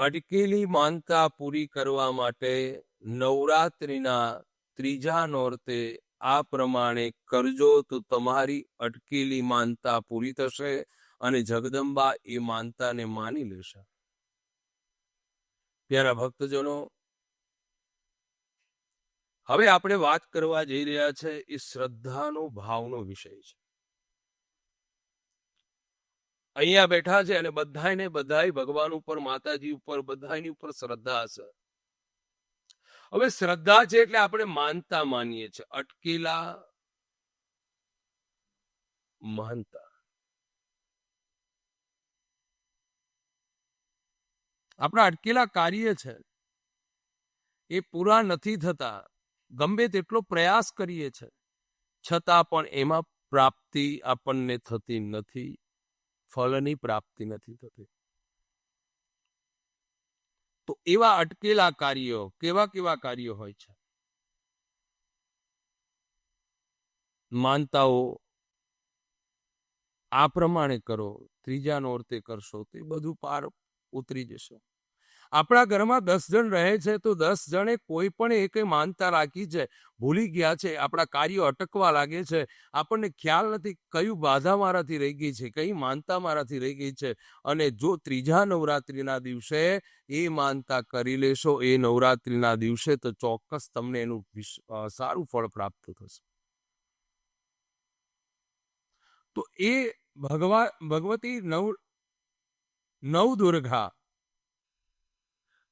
અટકેલી માનતા પૂરી કરવા માટે નવરાત્રિના ત્રીજા નોરતે આ પ્રમાણે કરજો તો તમારી અટકેલી માનતા પૂરી થશે અને જગદંબા એ માનતાને માની લેશે. પ્યારા ભક્તજનો, હવે આપણે વાત કરવા જઈ રહ્યા છે એ શ્રદ્ધાનો, ભાવનો વિષય છે. અહીંયા બેઠા છે અને બધાને બધાય ભગવાન ઉપર, માતાજી ઉપર બધાની ઉપર શ્રદ્ધા હશે હવે શ્રદ્ધા છે એટલે આપણે માનતા માનીએ છીએ. અટકેલા માનતા. આપણા અટકેલા કાર્ય છે. એ પૂરા નથી થતા. ગમે તેટલો પ્રયાસ કરીએ છે. છતાં પણ એમાં પ્રાપ્તિ આપણને થતી નથી. ફળની પ્રાપ્તિ નથી થતી. તો એવા અટકેલા કાર્યો, કેવા કેવા કાર્યો હોય છે? માનતાઓ આ પ્રમાણે કરો ત્રીજા અર્થે કરશો તો બધું પાર ઉતરી જશે. આપણા ઘરમાં દસ જણ રહે છે, તો દસ જણે કોઈ પણ એક માનતા રાખી છે. ભૂલી ગયા છે, આપણા કાર્યો અટકવા લાગે છે. આપણને ખ્યાલ નથી કયું બાધા મારાથી રહી ગઈ છે, કઈ માનતા મારાથી રહી ગઈ છે. અને જો ત્રીજા નવરાત્રિના દિવસે એ માનતા કરી લેશો, એ નવરાત્રિના દિવસે તો ચોક્કસ તમને એનું સારું ફળ પ્રાપ્ત થશે. તો એ ભગવા, ભગવતી નવ નવ દુર્ગા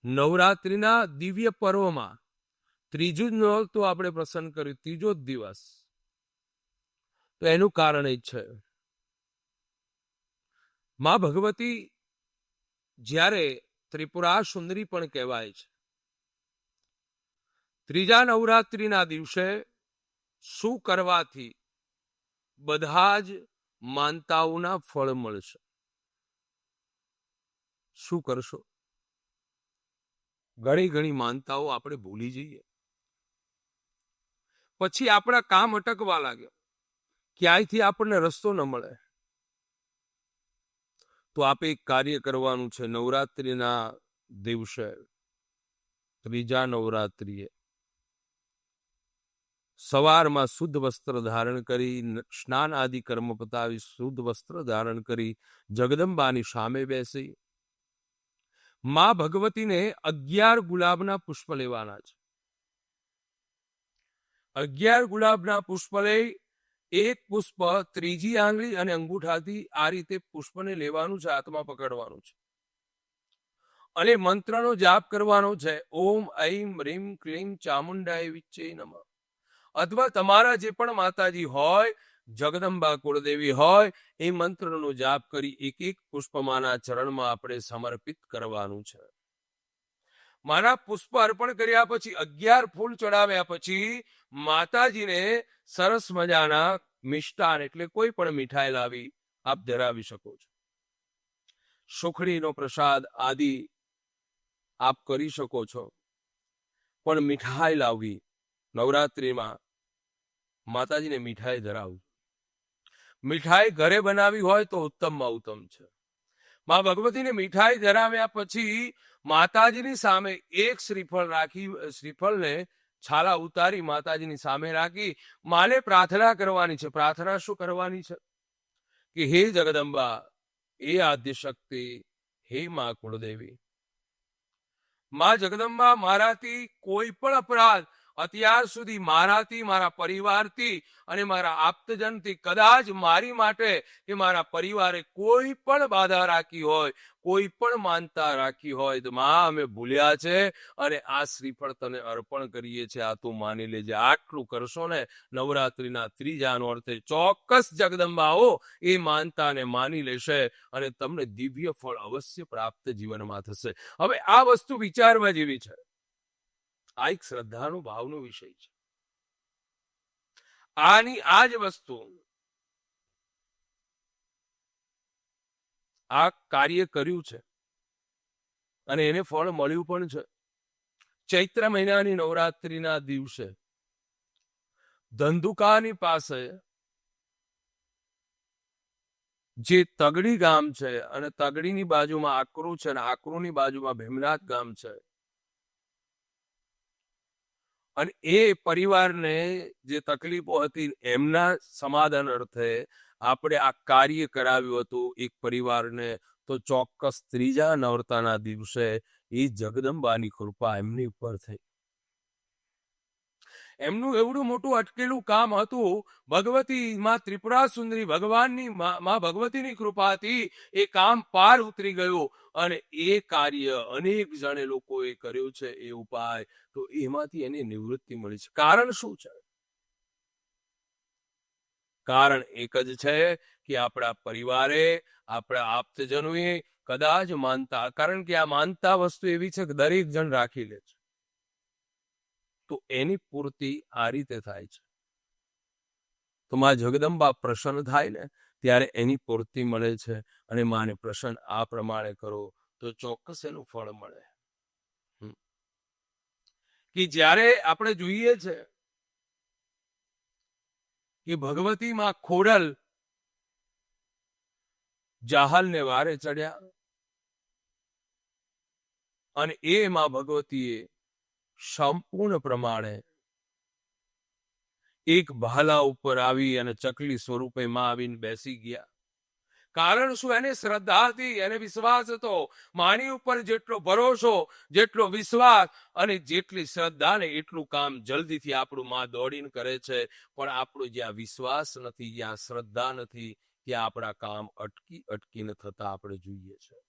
નવરાત્રિના દિવ્ય પર્વમાં. ત્રીજું જ નહોતું આપણે પ્રસન્ન કર્યું, ત્રીજો જ દિવસ. તો એનું કારણ જ છે. માં ભગવતી જ્યારે ત્રિપુરા સુંદરી પણ કહેવાય છે. ત્રીજા નવરાત્રિના દિવસે શું કરવાથી બધા જ માનતાઓના ફળ મળશે? શું કરશો? ઘણી ઘણી માનતાઓ આપણે ભૂલી જઈએ. પછી આપણા કામ અટકવા લાગ્યો. ક્યાંયથી આપણને રસ્તો ન મળે? તો આપે એક કાર્ય કરવાનું છે નવરાત્રિના દિવસે, ત્રીજા નવરાત્રિએ. સવારમાં શુદ્ધ વસ્ત્ર ધારણ કરી સ્નાન આદિ કર્મ પતાવી, શુદ્ધ વસ્ત્ર ધારણ કરી, જગદંબાની સામે બેસી. માં ભગવતીને અગિયાર ગુલાબના પુષ્પ લેવાના છે. અગિયાર ગુલાબના પુષ્પ લઈ એક પુષ્પ ત્રીજી આંગળી અને અંગૂઠાથી આ રીતે પુષ્પને લેવાનું છે, હાથમાં પકડવાનું છે. અને મંત્રનો જાપ કરવાનો છે, ઓમ, ઐમ, રીમ, ક્લીમ, ચામુંડાય વિચ્ચે નમ. અથવા તમારા જે પણ માતાજી હોય જગદંબા કુળદેવી હોય, એ મંત્રનો જાપ કરી એક એક પુષ્પમાના ચરણમાં આપણે સમર્પિત કરવાનું છે. મારા પુષ્પ અર્પણ કર્યા પછી, અગિયાર ફૂલ ચડાવ્યા પછી, માતાજીને સરસ મજાના મિષ્ટાન એટલે કોઈ પણ મીઠાઈ લાવી આપ ધરાવી શકો છો. સુખડીનો પ્રસાદ આદિ આપ કરી શકો છો. પણ મીઠાઈ લાવવી નવરાત્રિમાં માતાજીને મીઠાઈ ધરાવવી. મીઠાઈ ઘરે બનાવી હોય તો ઉત્તમમાં ઉત્તમ છે. માં ભગવતીને મીઠાઈ ધરાવ્યા પછી માતાજીની સામે એક શ્રીફળ રાખી, શ્રીફળને છાલા ઉતારી માતાજીની સામે રાખી, માને પ્રાર્થના કરવાની છે, પ્રાર્થના શું કરવાની છે? કે, હે જગદંબા, એ આદ્ય શક્તિ, હે માં કુળદેવી. માં જગદંબા મારાથી કોઈ પણ અપરાધ અત્યાર સુધી મારાથી, મારા પરિવારથી અને મારા આપ્તજનથી કદાચ મારી માટે કે મારા પરિવારે કોઈ પણ બાધા રાખી હોય, કોઈ પણ માનતા રાખી હોય, તો માં, અમે ભૂલ્યા છે અને આ શ્રીફળ તને અર્પણ કરીએ છીએ. આ તું માની લેજે. આટલું કરશો ને નવરાત્રિના ત્રીજાનો અર્થે ચોક્કસ જગદંબાઓ એ માનતાને માની લેશે અને તમને દિવ્ય ફળ અવશ્ય પ્રાપ્ત જીવનમાં થશે. હવે આ વસ્તુ વિચારવા જેવી છે. આ એક શ્રદ્ધાનો ભાવનો વિષય છે. આની આ જ વસ્તુ આ કાર્ય કર્યું છે અને એને ફળ મળ્યું પણ છે. ચૈત્ર મહિનાની નવરાત્રિના દિવસે ધંધુકાની પાસે જે તગડી ગામ છે અને તગડીની બાજુમાં આકરું છે અને આકરુની બાજુમાં ભીમનાથ ગામ છે અને એ પરિવારને જે તકલીફો હતી એમના સમાધાન અર્થે આપણે આ કાર્ય કરાવ્યું હતું એક પરિવારને, તો ચોક્કસ ત્રીજા નવરતાના દિવસે એ જગદંબાની કૃપા એમની ઉપર થઈ. એમનું એવડું મોટું અટકેલું કામ હતું, ભગવતી માં ત્રિપુરા સુંદરી ભગવાનની માં ભગવતીની કૃપાથી એ કામ પાર ઉતરી ગયું. અને એ કાર્ય અનેક જણે લોકોએ કર્યું છે એ ઉપાય. તો એમાંથી એને નિવૃત્તિ મળી છે. કારણ શું છે? કારણ એક જ છે કે આપણા પરિવારે, આપણા આપ્તજનોએ કદાચ માનતા, કારણ કે આ માનતા વસ્તુ એવી છે કે દરેક જણ રાખી લે છે. તો એની પૂર્તિ આ રીતે થાય છે. તો માં જગદંબા પ્રસન્ન થાય ને, ત્યારે એની પૂર્તિ મળે છે અને માને પ્રસન્ન આ પ્રમાણે કરો તો ચોક્કસ એનું ફળ મળે. કે જ્યારે આપણે જોઈએ છે કે ભગવતી માં ખોડલ જાહલને વારે ચડ્યા અને એ માં ભગવતીએ સંપૂર્ણ પ્રમાણે એક ભાલા ઉપર આવી અને ચકલી સ્વરૂપે માં આવીને બેસી ગયા. કારણ શું? એને શ્રદ્ધા હતી, એને વિશ્વાસ હતો. માની ઉપર જેટલો ભરોસો, જેટલો વિશ્વાસ અને જેટલી શ્રદ્ધા ને એટલું કામ જલ્દીથી આપણું માં દોડીને કરે છે. પણ આપણો જ્યાં વિશ્વાસ નથી, જ્યાં શ્રદ્ધા નથી, ત્યાં આપણા કામ અટકી, અટકીને થતા આપણે જોઈએ છે.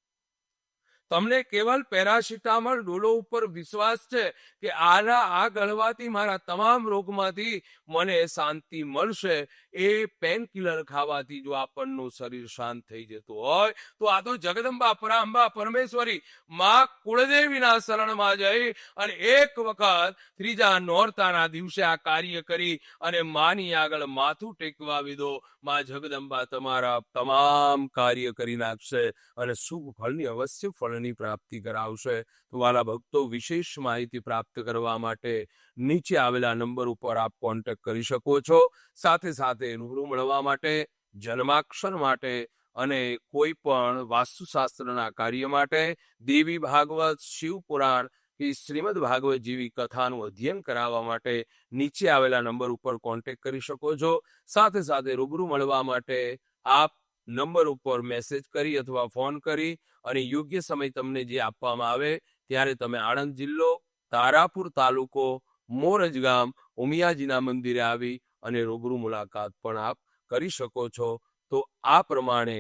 તમને કેવલ પેરાસિટામોલ ડોલો ઉપર વિશ્વાસ છે કે આના આ ગળવાથી મારા તમામ રોગમાંથી મને શાંતિ મળશે. એ પેન કિલર ખાવાથી જો આપણનું શરીર શાંત થઈ જતું હોય, તો આ તો જગદંબા પરાંબા પરમેશ્વરી મા કુળદેવીના શરણમાં જઈ અને એક વખત ત્રીજા નોરતાના દિવસે આ કાર્ય કરી અને માની આગળ માથું ટેકવા દો. મા જગદંબા તમારા તમામ કાર્ય કરી નાખશે અને શુભ ફળની અવશ્ય ફળની પ્રાપ્તિ કરાવશે. તો મારા ભક્તો વિશેષ માહિતી પ્રાપ્ત કરવા માટે નીચે આવેલા નંબર ઉપર આપ કોન્ટેક્ટ કરી શકો છો. સાથે સાથે રૂબરૂ મળવા માટે, જન્માક્ષર માટે અને કોઈ પણ વાસ્તુશાસ્ત્રના કાર્ય માટે દેવી ભાગવત, શિવ પુરાણ કે શ્રીમદ ભાગવત જેવી કથાનું અધ્યયન કરાવવા માટે નીચે આવેલા નંબર ઉપર કોન્ટેક્ટ કરી શકો છો. સાથે સાથે રૂબરૂ મળવા માટે આપ નંબર ઉપર મેસેજ કરી અથવા ફોન કરી અને યોગ્ય સમય તમને જે આપવામાં આવે, ત્યારે તમે આણંદ જિલ્લો, તારાપુર તાલુકો, મોરજ ગામ, ઉમિયાજીના મંદિરે આવી અને રૂબરૂ મુલાકાત પણ આપ કરી શકો છો. તો આ પ્રમાણે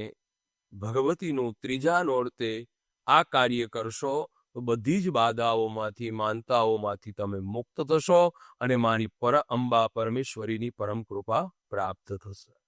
ભગવતીનું ત્રીજા નોરતે આ કાર્ય કરશો, તો બધી જ બાધાઓમાંથી, માનતાઓમાંથી તમે મુક્ત થશો અને મારી પર અંબા પરમેશ્વરીની પરમ કૃપા પ્રાપ્ત થશે.